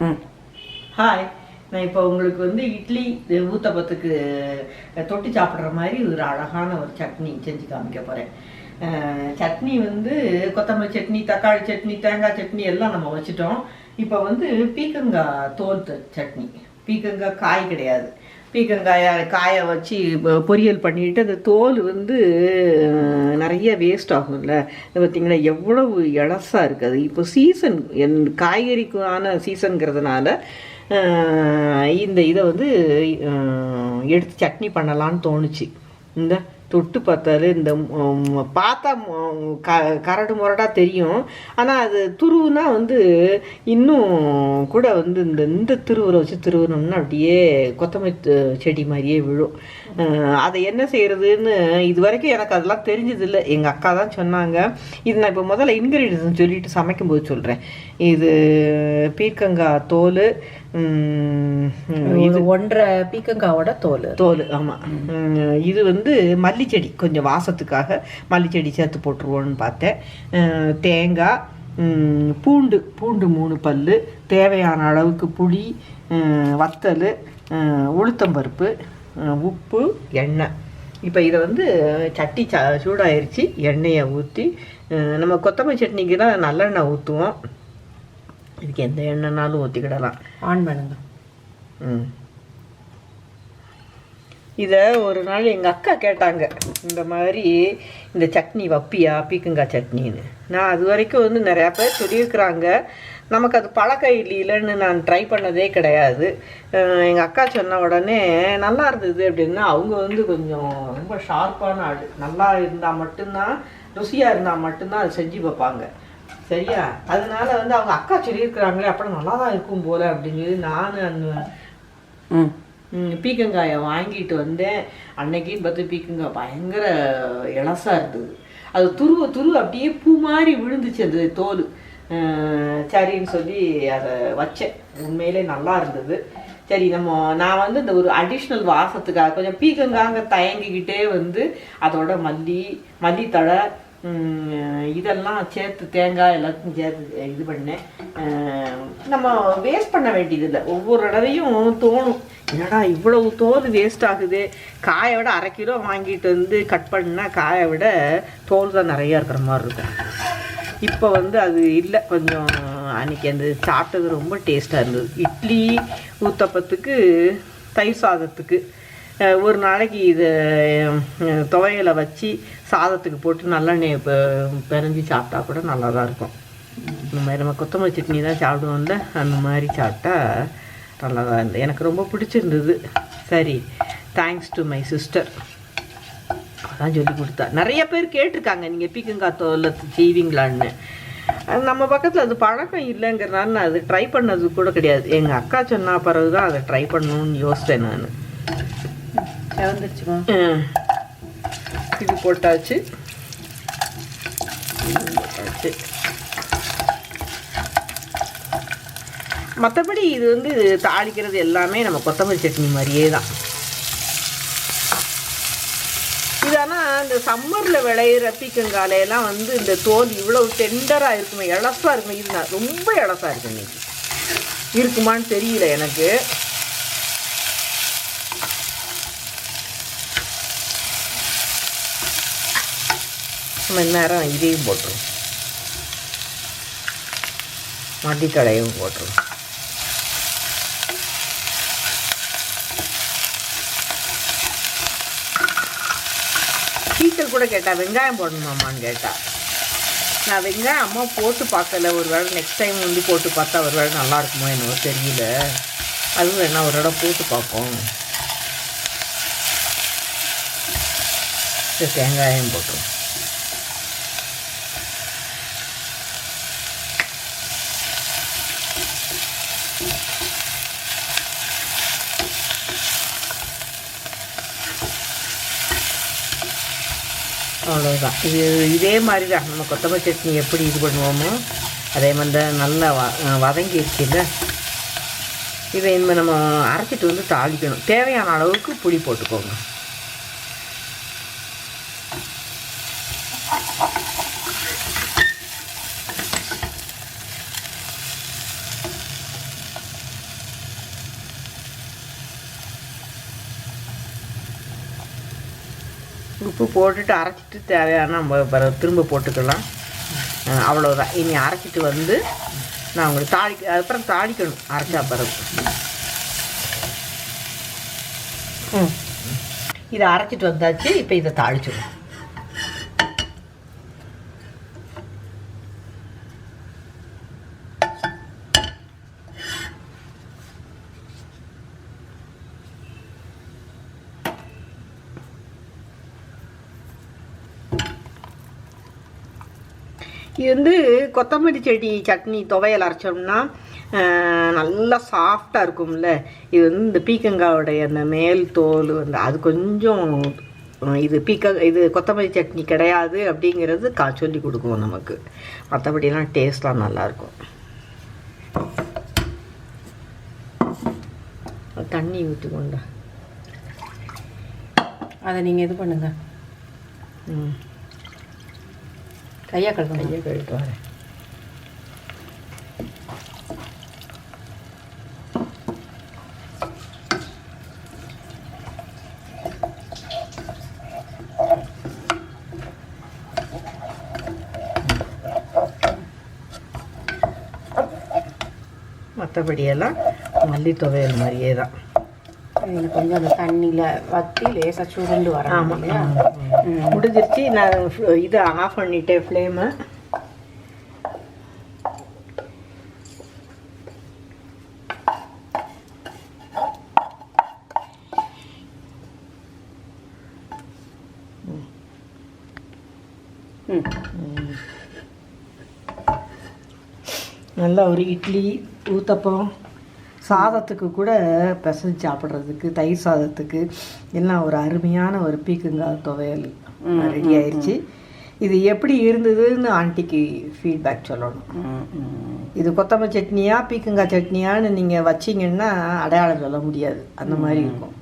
ம். ஹாய் நான் இப்போ உங்களுக்கு வந்து இட்லி ஊத்தப்பத்துக்கு தொட்டு சாப்பிட்ற மாதிரி ஒரு அழகான ஒரு சட்னி செஞ்சு காமிக்க போகிறேன் சட்னி வந்து கொத்தமல்லி சட்னி தக்காளி சட்னி தேங்காய் சட்னி எல்லாம் நம்ம வச்சுட்டோம். இப்போ வந்து பீக்கங்காய் தோல் சட்னி. பீக்கங்காய் காய் கிடையாது. பீக்கங்காயை காய வச்சு பொரியல் பண்ணிட்டு அந்த தோல் வந்து நிறைய வேஸ்ட் ஆகும்ல. பார்த்திங்கன்னா எவ்வளவு இளசா இருக்குது இப்போ சீசன் என் காய்கறிக்கான சீசனுங்கிறதுனால இந்த இதை வந்து எடுத்து சட்னி பண்ணலான்னு தோணுச்சு. இந்த தொட்டு பார்த்தாலே இந்த பார்த்தா க கரடு முரடாக தெரியும். ஆனால் அது துருவுனா வந்து இன்னும் கூட வந்து இந்த இந்த திருவுரை வச்சு திருவுனோம்னா அப்படியே கொத்தமல்லி செடி மாதிரியே விழும். அதை என்ன செய்யறதுன்னு இது வரைக்கும் எனக்கு அதெல்லாம் தெரிஞ்சதில்லை. எங்கள் அக்கா தான் சொன்னாங்க. இது நான் இப்போ முதல்ல இன்க்ரீடியன்ஸ் சொல்லிட்டு சமைக்கும்போது சொல்கிறேன் இது பீர்க்கங்காய் தோல் இது ஒன்றரை பீக்கங்காவோட தோல். தோல் ஆமாம் இது வந்து மல்லிச்செடி கொஞ்சம் வாசத்துக்காக மல்லிச்செடி சேர்த்து போட்டுருவோன்னு பார்த்தேன். தேங்காய் பூண்டு பூண்டு மூணு பல் தேவையான அளவுக்கு புளி வத்தல் உளுத்தம்பருப்பு உப்பு எண்ணெய். இப்போ இதை வந்து சட்டி ச சூடாயிருச்சு எண்ணெயை ஊற்றி நம்ம கொத்தமல்லி சட்னிக்கெல்லாம் நல்லெண்ணெய் ஊற்றுவோம் இதுக்கு எந்த எண்ணெய்னாலும் ஊற்றிக்கிடலாம் ஆன் பண்ணுங்க ம். இதை ஒரு நாள் எங்கள் அக்கா கேட்டாங்க. இந்த மாதிரி இந்த சட்னி வப்பியா? பீக்கங்காய் சட்னின்னு. நான் அது வரைக்கும் வந்து நிறையா பேர் சொல்லியிருக்கிறாங்க. நமக்கு அது பழக்கம் இல்லைன்னு நான் ட்ரை பண்ணதே கிடையாது. எங்கள் அக்கா சொன்ன உடனே நல்லா இருந்தது அப்படின்னா அவங்க வந்து கொஞ்சம் ரொம்ப ஷார்ப்பான ஆடு நல்லா இருந்தால் மட்டும்தான் ருசியாக இருந்தால் மட்டும்தான் அது செஞ்சு வைப்பாங்க. சரியா? அதனால வந்து அவங்க அக்கா சொல்லியிருக்கிறாங்களே அப்புறம் நல்லா தான் இருக்கும் போல அப்படின்னு சொல்லி நான் அந்த ம், பீக்கங்காயை வாங்கிட்டு வந்தேன். அன்னைக்குன்னு பார்த்து பீக்கங்காய் பயங்கர இளசா இருந்தது. அது துருவ துருவ அப்படியே பூ மாதிரி விழுந்துச்சு அந்த தோல். சரின்னு சொல்லி அதை வச்சேன். உண்மையிலே நல்லா இருந்தது. சரி நம்ம நான் வந்து இந்த ஒரு அடிஷ்னல் வாசத்துக்காக கொஞ்சம் பீக்கங்காங்க தயங்கிக்கிட்டே வந்து அதோட மல்லி மல்லித்தழை இதெல்லாம் சேர்த்து தேங்காய் எல்லாத்தையும் சேர்த்து இது பண்ணேன். நம்ம வேஸ்ட் பண்ண வேண்டியதில்லை. ஒவ்வொரு தடவையும் தோணும். என்னடா இவ்வளவு தோல் வேஸ்ட் ஆகுது? காயை விட அரை கிலோ வாங்கிட்டு வந்து கட் பண்ணால் காயை விட தோல் தான் நிறையா இருக்கிற மாதிரி இருக்கும். இப்போ வந்து அது இல்லை. கொஞ்சம் அன்னைக்கு அந்த சாப்பிட்டது ரொம்ப டேஸ்ட்டாக இருந்தது. இட்லி ஊத்தப்பத்துக்கு தயிர் சாதத்துக்கு. ஒரு நாளைக்கு இதை துவையலை வச்சு சாதத்துக்கு போட்டு நல்லெண்ணெயை பெ சாப்பிட்டா கூட நல்லா தான் இருக்கும். இந்த மாதிரி நம்ம கொத்தமல்லி சட்னி தான் சாப்பிடுவோம்ல அந்த மாதிரி சாப்பிட்டா நல்லா தான் இருந்தது. எனக்கு ரொம்ப பிடிச்சிருந்தது. சரி தேங்க்ஸ் டு மை சிஸ்டர் அதான் சொல்லி கொடுத்தா. நிறைய பேர் கேட்டிருக்காங்க நீங்கள் பீக்கங்காய் தோல்ல செய்வீங்களான்னு. அது நம்ம பக்கத்தில் அது பழக்கம் இல்லைங்கிறனால நான் அது ட்ரை பண்ணது கூட கிடையாது. எங்கள் அக்கா சொன்ன பிறகு தான் அதை ட்ரை பண்ணணும்னு யோசித்தேன் நான். இறந்துருச்சுமா? இது போட்டாச்சு. மற்றபடி இது வந்து தாளிக்கிறது எல்லாமே நம்ம கொத்தமல்லி சட்னி மாதிரியே தான். இது ஆனால் இந்த சம்மரில் விளையிற பீக்கங்காலையெல்லாம் வந்து இந்த தோல் இவ்வளவு டெண்டராக இருக்குமே இளசா இருக்குமே. இது நான் ரொம்ப இளசா இருக்கு இன்னைக்கு. இருக்குமான்னு தெரியல எனக்கு. மணி நேரம் இதையும் போட்டுரும். மட்டித்தடையும் போட்டுரும். டீச்சர் கூட கேட்டால் வெங்காயம் போடணுமாம்மான்னு கேட்டால் நான் வெங்காயம் அம்மா போட்டு பார்க்கல. ஒரு வேளை நெக்ஸ்ட் டைம் வந்து போட்டு பார்த்தா ஒரு வேளை நல்லா இருக்குமோ என்னவோ தெரியல. அதுவும் வேணா ஒரு இடம் போட்டு பார்ப்போம். சரி, தேங்காயம் போட்டுரும். அவ்வளோதான் இது இதே மாதிரி தான் நம்ம கொத்தமல்லி சட்னி எப்படி இது பண்ணுவோமோ அதே மாதிரி தான் நல்லா வ வதங்கிடுச்சுல்ல இதை இனிமேல் நம்ம அரைச்சிட்டு வந்து தாளிக்கணும். தேவையான அளவுக்கு புளி போட்டுக்கோங்க. உப்பு போட்டுட்டு அரைச்சிட்டு தேவையான நம்ம திரும்ப போட்டுக்கலாம். அஹ் அவ்வளவுதான். இனி அரைச்சிட்டு வந்து நான் உங்களுக்கு தாளி அதுக்கப்புறம் தாளிக்கணும் அரைச்சா பிறகு. ம். இதை அரைச்சிட்டு வந்தாச்சு இப்போ இதை தாளிச்சிடும் இது வந்து கொத்தமல்லி செடி சட்னி துவையல் அரைச்சோம்னா நல்லா சாஃப்டாக இருக்கும்ல. இது வந்து இந்த பீக்கங்காவுடைய அந்த மேல் தோல் வந்து அது கொஞ்சம் இது பீக்க இது கொத்தமல்லி சட்னி கிடையாது அப்படிங்கிறது கா சொல்லி கொடுக்கும் நமக்கு. மற்றபடிலாம் டேஸ்ட்லாம் நல்லாயிருக்கும். தண்ணி ஊற்றி கொண்டா அதை நீங்கள் இது பண்ணுங்க. ம். கையா கழுவு கையை கழுவிட்டு வரேன் மற்றபடியெல்லாம் மல்லி துவையல் மாதிரியே தான் இது கொஞ்சம் அந்த தண்ணியில் வத்தி லேசாக சுருண்டு வரணும் ஆமாம் முடிஞ்சிருச்சு. நான் இதை ஆஃப் பண்ணிட்டேன் ஃப்ளேமை நல்ல ஒரு இட்லி ஊத்தப்பம் சாதத்துக்கு கூட பிசைஞ்சு சாப்பிட்றதுக்கு தயிர் சாதத்துக்கு எல்லாம் ஒரு அருமையான ஒரு பீக்கங்காய் துவையல் ரெடி ஆயிடுச்சு இது எப்படி இருந்ததுன்னு ஆண்டிக்கு ஃபீட்பேக் சொல்லணும். இது கொத்தமல்லி சட்னியா பீக்கங்காய் சட்னியான்னு நீங்கள் வச்சீங்கன்னா அடையாளம் சொல்ல முடியாது. அந்த மாதிரி இருக்கும்.